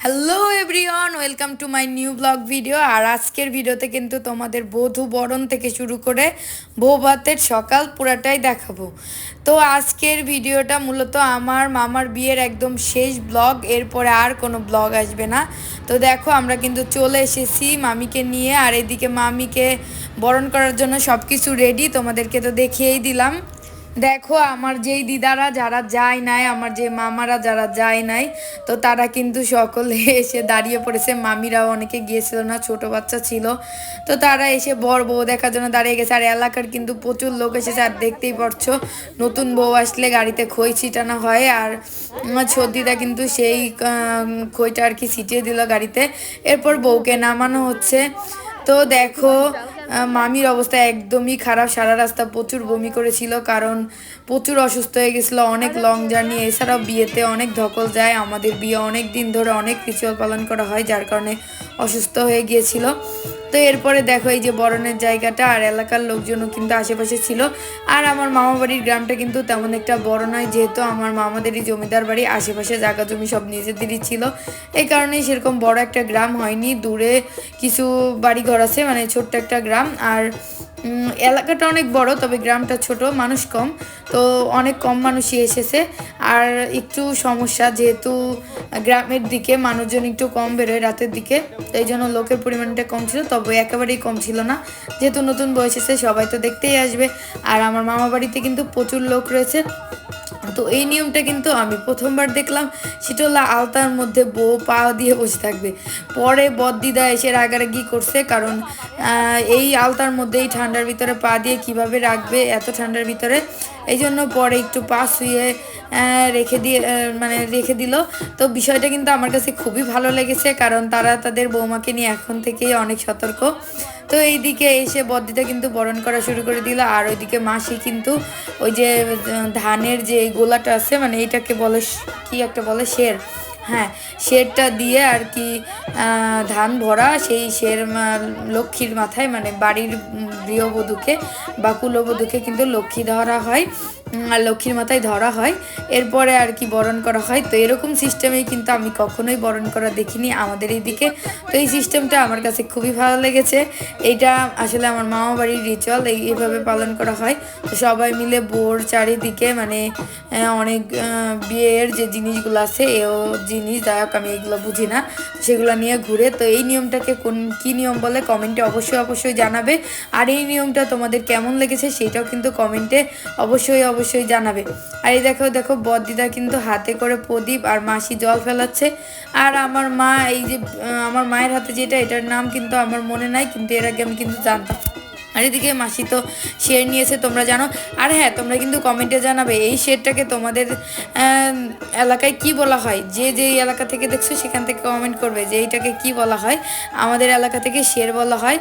Hello everyone welcome to my new blog video আর আজকের ভিডিওতে কিন্তু তোমাদের বধূ বরণ থেকে শুরু করে বৌভাতের সকাল পুরাটাই দেখাবো। তো আজকের ভিডিওটা মূলত আমার মামার বিয়ের একদম শেষ ব্লগ এরপরে আর কোনো ব্লগ আসবে না। তো দেখো, আমরা কিন্তু চলে এসেছি মামিকে নিয়ে, আর এদিকে মামিকে বরণ করার জন্য সব কিছু রেডি তোমাদেরকে তো দেখিয়েই দিলাম। দেখো, আমার যেই দিদারা যারা যায় নাই, আমার যে মামারা যারা যায় নাই, তো তারা কিন্তু সকলে এসে দাঁড়িয়ে পড়েছে। মামিরাও অনেকে গিয়েছিল না, ছোট বাচ্চা ছিল। তো তারা এসে বর বউ দেখার জন্য দাঁড়িয়ে গেছে। আর এলাকার কিন্তু প্রচুর লোক এসেছে। আর দেখতেই পারছ, নতুন বউ আসলে গাড়িতে খই ছিটানো হয়। আর সর্দিদা কিন্তু সেই খইটা আর কি ছিটিয়ে দিল গাড়িতে। এরপর বউকে নামানো হচ্ছে। তো দেখো মামির অবস্থা একদমই খারাপ। সারা রাস্তা প্রচুর বমি করেছিল, কারণ প্রচুর অসুস্থ হয়ে গেছিল, অনেক লং জার্নি এছাড়াও বিয়েতে অনেক ধকল যায়। আমাদের বিয়ে অনেক দিন ধরে অনেক রিচুয়াল পালন করা হয়, যার কারণে অসুস্থ হয়ে গিয়েছিল। তো এরপরে দেখো এই যে বরণের জায়গাটা আর এলাকার লোকজনও কিন্তু আশেপাশে ছিল। আর আমার মামা বাড়ির গ্রামটা কিন্তু তেমন একটা বড় নয়, যেহেতু আমার মামাদেরই জমিদার বাড়ি, আশেপাশে জায়গা জমি সব নিজেদেরই ছিল। এই কারণেই সেরকম বড় একটা গ্রাম হয়নি, দূরে কিছু বাড়ি ঘর আছে মানে ছোট্ট একটা গ্রাম। আর এলাকাটা অনেক বড়, তবে গ্রামটা ছোট, মানুষ কম, তো অনেক কম মানুষই এসেছে। আর একটু সমস্যা, যেহেতু গ্রামের দিকে মানুষজন একটু কম বেরোয় রাতের দিকে, তাই জন্য লোকের পরিমাণটা কম ছিল, তবে একেবারেই কম ছিল না। যেহেতু নতুন বয়স এসে সবাই তো দেখতেই আসবে। আর আমার মামা বাড়িতে কিন্তু প্রচুর লোক রয়েছে। তো এই নিয়মটা কিন্তু আমি প্রথমবার দেখলাম। সেটা হলো আলতার মধ্যে বউ পা দিয়ে বসে থাকবে। পরে বদ্দিদা এসে রাগারাগি করছে কারণ এই আলতার মধ্যে এই ঠান্ডার ভিতরে পা দিয়ে কীভাবে রাখবে এত ঠান্ডার ভিতরে। এই জন্য পরে একটু পা শুয়ে রেখে দিয়ে মানে রেখে দিল। তো বিষয়টা কিন্তু আমার কাছে খুবই ভালো লেগেছে কারণ তারা তাদের বৌমাকে নিয়ে এখন থেকেই অনেক সতর্ক। তো এই দিকে এসে বদ্দিটা কিন্তু বরণ করা শুরু করে দিল। আর ওইদিকে মাসি কিন্তু ওই যে ধানের যে গোলাটা আছে মানে এইটাকে বলে কি একটা বলে, শের। হ্যাঁ শেরটা দিয়ে আর কি ধান ভরা সেই শের লক্ষ্মীর মাথায় মানে বাড়ির গৃহবধূকে, বা কুলবধূকে কিন্তু লক্ষ্মী ধরা হয়। লক্ষ্মীর মাথায় ধরা হয়, এরপরে আর কি বরণ করা হয়। তো এরকম সিস্টেমেই কিন্তু আমি কখনোই বরণ করা দেখিনি আমাদের এই দিকে তো এই সিস্টেমটা আমার কাছে খুবই ভালো লেগেছে। এইটা আসলে আমার মামা বাড়ির রিচুয়াল এইভাবে পালন করা হয়। তো সবাই মিলে বোর চারিদিকে মানে অনেক বিয়ের যে জিনিসগুলো আছে এও জিনিস, যাই হোক, আমি এগুলো বুঝি না, সেগুলো নিয়ে ঘুরে। তো এই নিয়মটাকে কোন, কি নিয়ম বলে কমেন্টে অবশ্যই অবশ্যই জানাবে। আর এই নিয়মটা তোমাদের কেমন লেগেছে, সেটাও কিন্তু কমেন্টে অবশ্যই অবশ্যই জানাবে। আর এই দেখো দেখো বদিদা কিন্তু হাতে করে প্রদীপ আর মাসি জল ফেলাচ্ছে। আর আমার মা, এই যে আমার মায়ের হাতে যেটা, এটার নাম কিন্তু আমার মনে নাই, কিন্তু এর আগে আমি কিন্তু জানতাম। আর এদিকে মাসি তো শেয়ার নিয়েছে, তোমরা জানো। আর হ্যাঁ তোমরা কিন্তু কমেন্টে জানাবে, এই শেয়ারটাকে তোমাদের এলাকায় কি বলা হয়? যে যে এলাকা থেকে দেখছ, সেখান থেকে কমেন্ট করবে যে, এইটাকে কি বলা হয়? আমাদের এলাকা থেকে শের বলা হয়।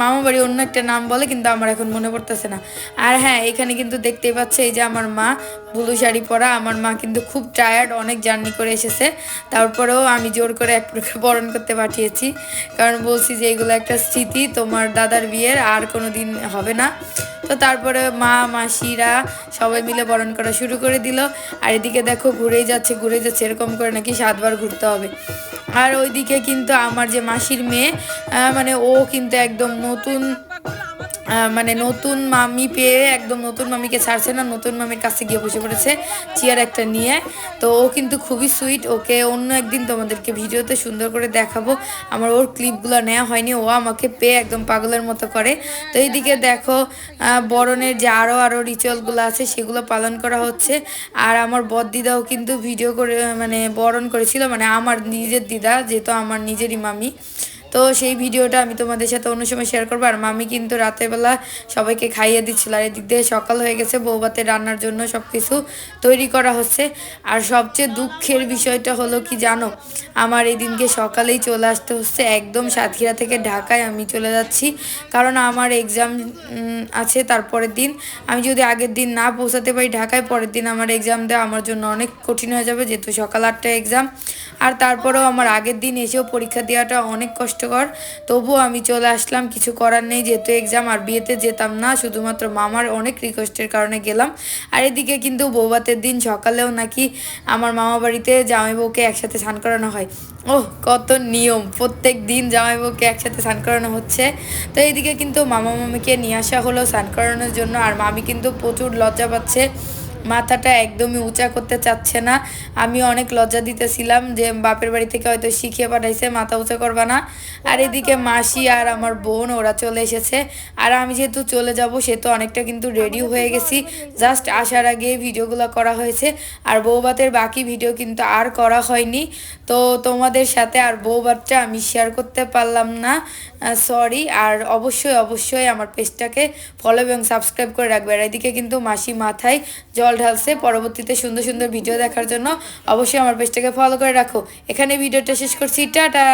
মামা বাড়ি অন্য একটা নাম বলে, কিন্তু আমার এখন মনে পড়তেছে না। আর হ্যাঁ এখানে কিন্তু দেখতেই পাচ্ছে এই যে আমার মা, ব্লু শাড়ি পরা। আমার মা কিন্তু খুব টায়ার্ড অনেক জার্নি করে এসেছে। তারপরেও আমি জোর করে এক প্রকার বরণ করতে পাঠিয়েছি। কারণ বলছি যে এগুলো একটা স্মৃতি, তোমার দাদার বিয়ের আর কোনো দিন হবে না। তো তারপরে মা, মাসিরা সবাই মিলে বরণ করা শুরু করে দিল। আর এদিকে দেখো, ঘুরেই যাচ্ছে ঘুরে যাচ্ছে, এরকম করে নাকি সাতবার ঘুরতে হবে। আর ওইদিকে কিন্তু আমার যে মাসির মেয়ে মানে ও কিন্তু একদম নতুন মানে নতুন মামি পেয়ে একদম নতুন মামিকে ছাড়ছে না, নতুন মামির কাছে গিয়ে বসে পড়েছে চেয়ার একটা নিয়ে। তো ও কিন্তু খুবই সুইট ওকে অন্য একদিন তোমাদেরকে ভিডিওতে সুন্দর করে দেখাবো। আমার ওর ক্লিপগুলো নেওয়া হয়নি, ও আমাকে পেয়ে একদম পাগলের মতো করে। তো এইদিকে দেখো বরণের যে আরও আরও রিচুয়ালগুলো আছে, সেগুলো পালন করা হচ্ছে। আর আমার বদ দিদাও কিন্তু ভিডিও করে মানে বরণ করেছিল মানে আমার নিজের দিদা, যেহেতু আমার নিজেরই মামি। তো সেই ভিডিওটা আমি তোমাদের সাথে অন্য সময় শেয়ার করব। আর মামি কিন্তু রাতের বেলা সবাইকে খাইয়ে দিচ্ছিল। আর এদিক দিয়ে সকাল হয়ে গেছে বৌবাতে রান্নার জন্য সব কিছু তৈরি করা হচ্ছে। আর সবচেয়ে দুঃখের বিষয়টা হলো কি জানো, আমার এই দিনকে সকালেই চলে আসতে হচ্ছে। একদম সাতক্ষীরা থেকে ঢাকায় আমি চলে যাচ্ছি। কারণ আমার এক্সাম আছে তারপরের দিন। আমি যদি আগের দিন না পৌঁছাতে পারি ঢাকায়, পরের দিন আমার এক্সাম দেওয়া আমার জন্য অনেক কঠিন হয়ে যাবে, যেহেতু সকাল আটটায় এক্সাম আর তারপরেও আমার আগের দিন এসেও পরীক্ষা দেওয়াটা অনেক কষ্ট কষ্টকর। তবুও আমি চলে আসলাম, কিছু করার নেই, যেহেতু এক্সাম আর বিয়েতে যেতাম না, শুধুমাত্র মামার অনেক রিকোয়েস্টের কারণে গেলাম। আর এদিকে কিন্তু বৌভাতের দিন, সকালেও নাকি আমার মামা বাড়িতে জামাই বউকে একসাথে স্নান করানো হয়। ওহ, কত নিয়ম! প্রত্যেক দিন জামাই বউকে একসাথে স্নান করানো হচ্ছে। তো এইদিকে কিন্তু মামা মামিকে নিয়ে আসা হলো স্নান করানোর জন্য, আর মামি কিন্তু প্রচুর লজ্জা পাচ্ছে। মাথাটা একদমই উঁচা করতে চাচ্ছে না। আমি অনেক লজ্জা দিতেছিলাম যে বাপের বাড়ি থেকে হয়তো শিখিয়ে পাঠাইছে, মাথা উঁচা করবা না। আর এদিকে মাসি আর আমার বোন, ওরা চলে এসেছে। আর আমি যেহেতু চলে যাব, সে তো অনেকটা কিন্তু রেডি হয়ে গেছি। জাস্ট আসার আগে ভিডিওগুলো করা হয়েছে। আর বৌভাতের বাকি ভিডিও কিন্তু আর করা হয়নি। তো তোমাদের সাথে আর বৌভাতটা আমি শেয়ার করতে পারলাম না। সরি আর অবশ্যই অবশ্যই আমার পেজটাকে ফলো এবং সাবস্ক্রাইব করে রাখবে। আর এদিকে কিন্তু মাসি মাথায় জল ঢালছে পরবর্তীতে সুন্দর সুন্দর ভিডিও দেখার জন্য অবশ্যই আমার পেজটাকে ফলো করে রাখো। এখানে ভিডিওটা শেষ করছি, টাটা!